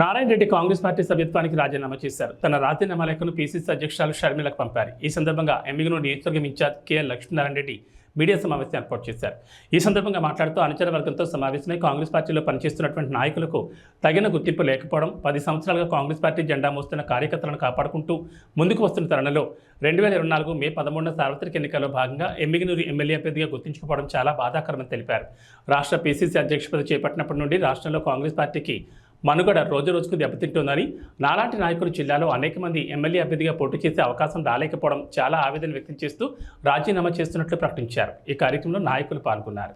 Narayana Reddy Congress party సభ్యత్వానికి రాజీనామా చేశారు. తన రాజీనామా లేఖను పీసీసీ అధ్యక్షురాలు షర్మిలకు పంపారు. ఈ సందర్భంగా ఎమ్మిగనూరు నియోజకవర్గం in-charge K L Lakshminarayana Reddy media సమావేశం ఏర్పాటు చేశారు. ఈ సందర్భంగా మాట్లాడుతూ అనుచర వర్గంతో సమావేశమై కాంగ్రెస్ పార్టీలో పనిచేస్తున్నటువంటి నాయకులకు తగిన గుర్తింపు లేకపోవడం పది సంవత్సరాలుగా కాంగ్రెస్ పార్టీ జెండా మోస్తున్న కార్యకర్తలను కాపాడుకుంటూ ముందుకు వస్తున్న తరుణంలో రెండు వేల ఇరవై నాలుగు మే పదమూడున సార్వత్రిక ఎన్నికల్లో భాగంగా ఎమ్మిగనూరు ఎమ్మెల్యే అభ్యర్థిగా గుర్తించుకోవడం చాలా బాధాకరమని తెలిపారు. రాష్ట్ర పీసీసీ అధ్యక్ష పదవి చేపట్టినప్పటి నుండి రాష్ట్రంలో కాంగ్రెస్ పార్టీకి మనుగడ రోజు రోజుకు దెబ్బతింటోందని నాలాంటి నాయకులు జిల్లాలో అనేక మంది ఎమ్మెల్యే అభ్యర్థిగా పోటీ చేసే అవకాశం రాలేకపోవడం చాలా ఆవేదన వ్యక్తం చేస్తూ రాజీనామా చేస్తున్నట్లు ప్రకటించారు. ఈ కార్యక్రమంలో నాయకులు పాల్గొన్నారు.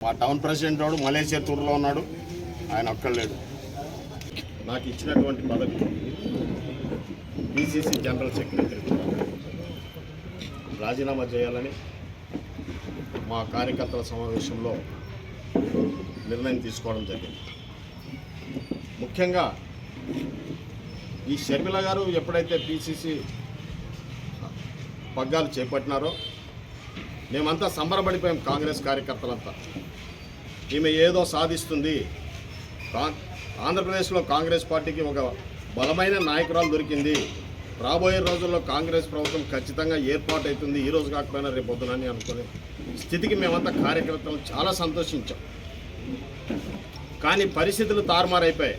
మా టౌన్ ప్రెసిడెంట్ వాడు మలేషియా టూర్లో ఉన్నాడు. ఆయన ఒక్కలేడు నాకు ఇచ్చినటువంటి పదవి బీసీసీ జనరల్ సెక్రటరీ. రాజీనామా చేయాలని మా కార్యకర్తల సమావేశంలో నిర్ణయం తీసుకోవడం జరిగింది. ముఖ్యంగా ఈ షర్మిల గారు ఎప్పుడైతే పీసీసీ పగ్గాలు చేపట్టినారో మేమంతా సంబరపడిపోయాం కాంగ్రెస్ కార్యకర్తలంతా. ఈమె ఏదో సాధిస్తుంది. కా- ఆంధ్రప్రదేశ్లో కాంగ్రెస్ పార్టీకి ఒక బలమైన నాయకురాలు దొరికింది. రాబోయే రోజుల్లో కాంగ్రెస్ ప్రభుత్వం ఖచ్చితంగా ఏర్పాటు అవుతుంది ఈరోజు కాకపోయినా రేపు అనుకునే స్థితికి మేమంతా కార్యకర్తలు చాలా సంతోషించాం. కానీ పరిస్థితులు తారుమారైపోయాయి.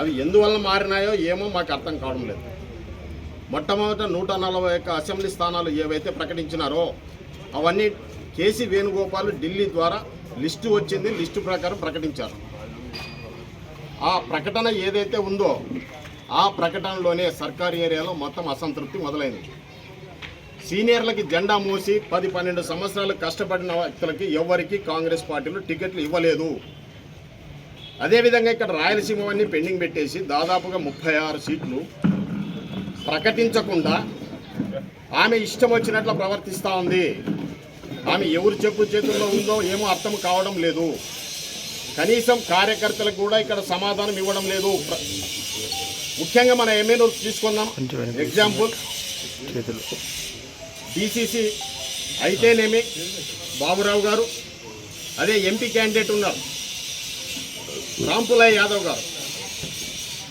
అవి ఎందువల్ల మారినాయో ఏమో మాకు అర్థం కావడం లేదు. మొట్టమొదట నూట నలభై ఒక్క అసెంబ్లీ స్థానాలు ఏవైతే ప్రకటించినారో అవన్నీ కేసీ వేణుగోపాల్ ఢిల్లీ ద్వారా లిస్టు వచ్చింది లిస్టు ప్రకారం ప్రకటించారు. ఆ ప్రకటన ఏదైతే ఉందో ఆ ప్రకటనలోనే సర్కారీ ఏరియాలో మొత్తం అసంతృప్తి మొదలైంది. సీనియర్లకి జెండా మూసి పది పన్నెండు సంవత్సరాలు కష్టపడిన వ్యక్తులకి ఎవరికి కాంగ్రెస్ పార్టీలో టికెట్లు ఇవ్వలేదు. అదేవిధంగా ఇక్కడ రాయలసీమవన్నీ పెండింగ్ పెట్టేసి దాదాపుగా ముప్పై ఆరు సీట్లు ప్రకటించకుండా ఆమె ఇష్టం వచ్చినట్లు ప్రవర్తిస్తూ ఉంది. ఆమె ఎవరు చెప్పు చేతుల్లో ఉందో ఏమో అర్థం కావడం లేదు. కనీసం కార్యకర్తలకు కూడా ఇక్కడ సమాధానం ఇవ్వడం లేదు. ముఖ్యంగా మన ఎమ్మెల్యే తీసుకుందాం. ఎగ్జాంపుల్ బీసీసీ అయితేనేమి? బాబురావు గారు అదే ఎంపీ క్యాండిడేట్ ఉన్నారు. రాంపులయ్య యాదవ్ గారు.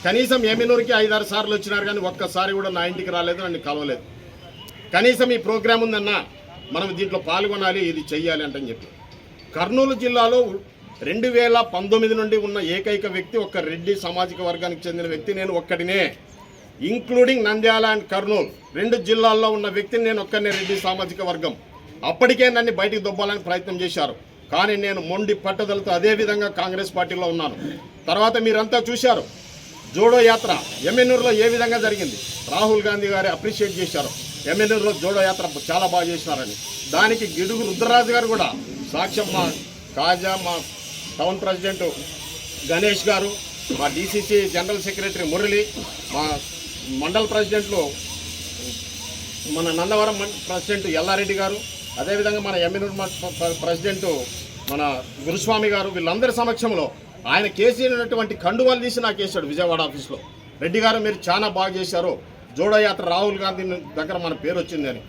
కనీసం ఎమ్మెనూరుకి ఐదారు సార్లు వచ్చినారు కానీ ఒక్కసారి కూడా నా ఇంటికి రాలేదు నన్ను కలవలేదు. కనీసం ఈ ప్రోగ్రాం ఉందన్నా మనం దీంట్లో పాల్గొనాలి ఇది చెయ్యాలి అంటని చెప్పి. కర్నూలు జిల్లాలో రెండు వేల పంతొమ్మిది నుండి ఉన్న ఏకైక వ్యక్తి ఒక రెడ్డి సామాజిక వర్గానికి చెందిన వ్యక్తి నేను ఒక్కడినే. Including Nandyal and Kurnool. రెండు జిల్లాల్లో ఉన్న వ్యక్తిని నేను ఒక్కనే రెడ్డి సామాజిక వర్గం. అప్పటికే నన్ను బయటికి దొబ్బాలని ప్రయత్నం చేశారు. కానీ నేను మొండి పట్టుదలతో అదే విధంగా కాంగ్రెస్ పార్టీలో ఉన్నాను. తర్వాత మీరంతా చూశారు. జోడో యాత్ర ఎమ్మెన్యూరులో ఏ విధంగా జరిగింది? రాహుల్ గాంధీ గారు అప్రిషియేట్ చేశారు. ఎమ్మెన్యూరులో జోడో యాత్ర చాలా బాగా చేసినారని. దానికి గిడుగు రుద్రరాజు గారు కూడా సాక్ష్యం మా కాజా మా టౌన్ ప్రెసిడెంట్ గణేష్ గారు మా డీసీసీ జనరల్ సెక్రటరీ మురళి మా మండల్ ప్రెసిడెంట్లు మన నందవరం ప్రెసిడెంట్ ఎల్లారెడ్డి గారు అదేవిధంగా మన ఎమ్మెల్యే ప్రెసిడెంట్ మన గురుస్వామి గారు వీళ్ళందరి సమక్షంలో ఆయన కేసీనటువంటి కండువాలు తీసి నాకు వేశాడు విజయవాడ ఆఫీస్లో. రెడ్డి గారు మీరు చాలా బాగా చేశారు. జోడయాత్ర రాహుల్ గాంధీ దగ్గర మన పేరు వచ్చిందని.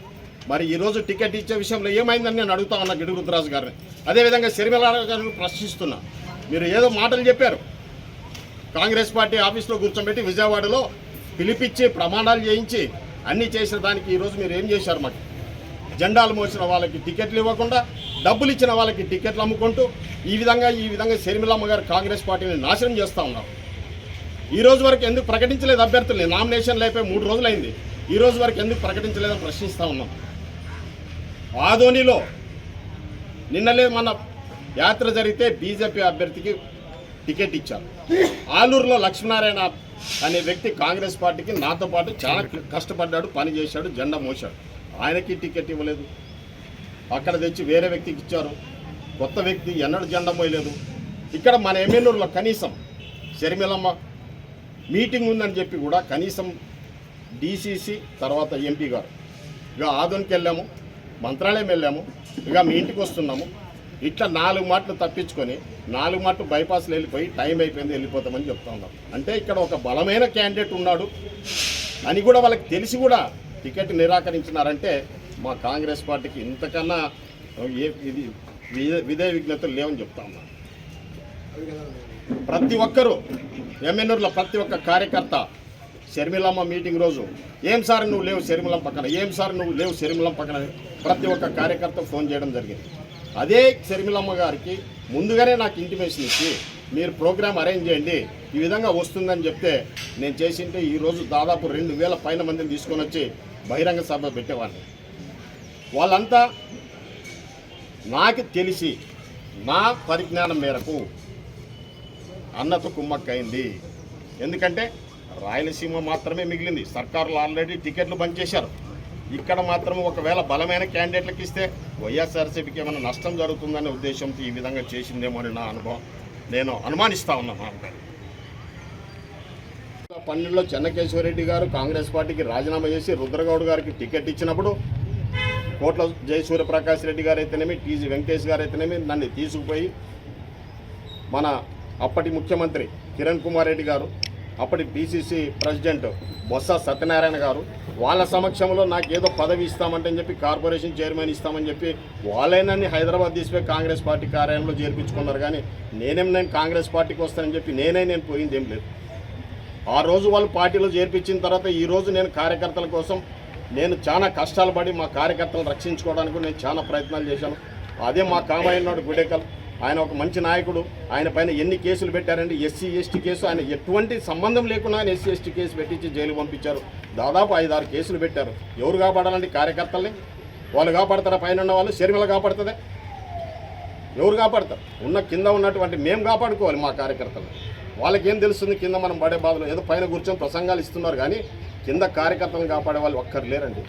మరి ఈరోజు టికెట్ ఇచ్చే విషయంలో ఏమైందని నేను అడుగుతా ఉన్నా గిడుగు రుద్రాజు గారిని. అదేవిధంగా శర్మిల గారిని ప్రశ్నిస్తున్నా. మీరు ఏదో మాటలు చెప్పారు. కాంగ్రెస్ పార్టీ ఆఫీస్లో కూర్చోబెట్టి విజయవాడలో పిలిపించి ప్రమాణాలు చేయించి అన్నీ చేసిన దానికి ఈరోజు మీరు ఏం చేశారు మాకు? జెండాలు మోసిన వాళ్ళకి టికెట్లు ఇవ్వకుండా డబ్బులు ఇచ్చిన వాళ్ళకి టికెట్లు అమ్ముకుంటూ ఈ విధంగా ఈ విధంగా షర్మిలమ్మ గారు కాంగ్రెస్ పార్టీని నాశనం చేస్తూ ఉన్నారు. ఈ రోజు వరకు ఎందుకు ప్రకటించలేదు అభ్యర్థుల్ని? నామినేషన్ అయిపోయి మూడు రోజులైంది. ఈ రోజు వరకు ఎందుకు ప్రకటించలేదని ప్రశ్నిస్తూ ఉన్నాం. ఆదోనిలో నిన్నలే మన యాత్ర జరిగితే బీజేపీ అభ్యర్థికి టికెట్ ఇచ్చారు. ఆలూరులో లక్ష్మీనారాయణ అనే వ్యక్తి కాంగ్రెస్ పార్టీకి నాతో పాటు చాలా కష్టపడ్డాడు పని చేశాడు జెండా మోశాడు. ఆయనకి టికెట్ ఇవ్వలేదు. అక్కడ తెచ్చి వేరే వ్యక్తికి ఇచ్చారు. కొత్త వ్యక్తి ఎన్నడూ జెండా మోయలేదు. ఇక్కడ మన ఎమ్మెల్యేలో కనీసం షర్మిలమ్మ మీటింగ్ ఉందని చెప్పి కూడా కనీసం డీసీసీ తర్వాత ఎంపీ గారు. ఇక ఆదోనికి వెళ్ళాము మంత్రాలయం వెళ్ళాము ఇక మీ ఇంటికి వస్తున్నాము. ఇట్లా నాలుగు మాటలు తప్పించుకొని నాలుగు మాటలు బైపాస్లో వెళ్ళిపోయి టైం అయిపోయింది వెళ్ళిపోతామని చెప్తా ఉన్నాం. అంటే ఇక్కడ ఒక బలమైన క్యాండిడేట్ ఉన్నాడు. అని కూడా వాళ్ళకి తెలిసి కూడా టికెట్ నిరాకరించినారంటే మా కాంగ్రెస్ పార్టీకి ఇంతకన్నా ఏ ఇది విధే విధేయ విజ్ఞతలు లేవని చెప్తా ఉన్నాను ప్రతి ఒక్కరూ ఎమ్మెన్యూర్లో ప్రతి ఒక్క కార్యకర్త షర్మిలమ్మ మీటింగ్ రోజు ఏం సార్ నువ్వు లేవు షర్మిలం పక్కన ఏం సార్ నువ్వు లేవు షర్మిలం పక్కన ప్రతి ఒక్క కార్యకర్త ఫోన్ చేయడం జరిగింది. అదే శర్మిలమ్మ గారికి ముందుగానే నాకు ఇంటిమేషన్ ఇచ్చి మీరు ప్రోగ్రామ్ అరేంజ్ చేయండి. ఈ విధంగా వస్తుందని చెప్తే నేను చేసింటే ఈరోజు దాదాపు రెండు వేల పైన మందిని తీసుకొని వచ్చి బహిరంగ సభ పెట్టేవాడిని. వాళ్ళంతా నాకు తెలిసి నా పరిజ్ఞానం మేరకు అన్నతో కుమ్మక్కైంది. ఎందుకంటే రాయలసీమ మాత్రమే మిగిలింది. సర్కారులు ఆల్రెడీ టికెట్లు బంద్ చేశారు. ఇక్కడ మాత్రం ఒకవేళ బలమైన క్యాండిడేట్లకు ఇస్తే వైఎస్ఆర్సీపీకి ఏమైనా నష్టం జరుగుతుందనే ఉద్దేశంతో ఈ విధంగా చేసిందేమో అని నా అనుభవం. నేను అనుమానిస్తా ఉన్నాను పన్నెండులో పన్నెండులో చెన్నకేశ్వరరెడ్డి గారు కాంగ్రెస్ పార్టీకి రాజీనామా చేసి రుద్రగౌడ్ గారికి టికెట్ ఇచ్చినప్పుడు కోట్ల జయ సూర్యప్రకాష్ రెడ్డి గారు అయితేనేమి టీజీ వెంకటేష్ గారు అయితేనేమి నన్ను తీసుకుపోయి మన అప్పటి ముఖ్యమంత్రి కిరణ్ కుమార్ రెడ్డి గారు అప్పటి పిసిసి ప్రెసిడెంట్ బొత్స సత్యనారాయణ గారు వాళ్ళ సమక్షంలో నాకు ఏదో పదవి ఇస్తామంటే చెప్పి కార్పొరేషన్ చైర్మన్ ఇస్తామని చెప్పి వాళ్ళైనా హైదరాబాద్ తీసిపోయి కాంగ్రెస్ పార్టీ కార్యాలయంలో చేర్పించుకున్నారు. కానీ నేనేం నేను కాంగ్రెస్ పార్టీకి వస్తానని చెప్పి నేనే నేను పోయింది ఏం లేదు. ఆ రోజు వాళ్ళు పార్టీలో చేర్పించిన తర్వాత ఈరోజు నేను కార్యకర్తల కోసం నేను చాలా కష్టాలు పడి మా కార్యకర్తలను రక్షించుకోవడానికి నేను చాలా ప్రయత్నాలు చేశాను. అదే మా కామాయన్నాడు గుడేకల్. ఆయన ఒక మంచి నాయకుడు. ఆయన పైన ఎన్ని కేసులు పెట్టారండి? SC ST case. ఆయన ఎటువంటి సంబంధం లేకుండా ఆయన ఎస్సీ ఎస్టీ కేసు పెట్టించి జైలు పంపించారు. దాదాపు ఐదు ఆరు కేసులు పెట్టారు. ఎవరు కాపాడాలండి కార్యకర్తల్ని? వాళ్ళు కాపాడతారా? పైన ఉన్న వాళ్ళు? శర్మిల కాపాడుతుంది? ఎవరు కాపాడతారు? ఉన్న కింద ఉన్నటువంటి మేము కాపాడుకోవాలి మా కార్యకర్తలు. వాళ్ళకేం తెలుస్తుంది? కింద మనం పడే బాధలు. ఏదో పైన కూర్చొని ప్రసంగాలు ఇస్తున్నారు కానీ కింద కార్యకర్తలను కాపాడే వాళ్ళు ఒక్కరు లేరండి.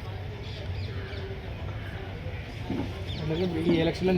అలాగే ఈ ఎలక్షన్లో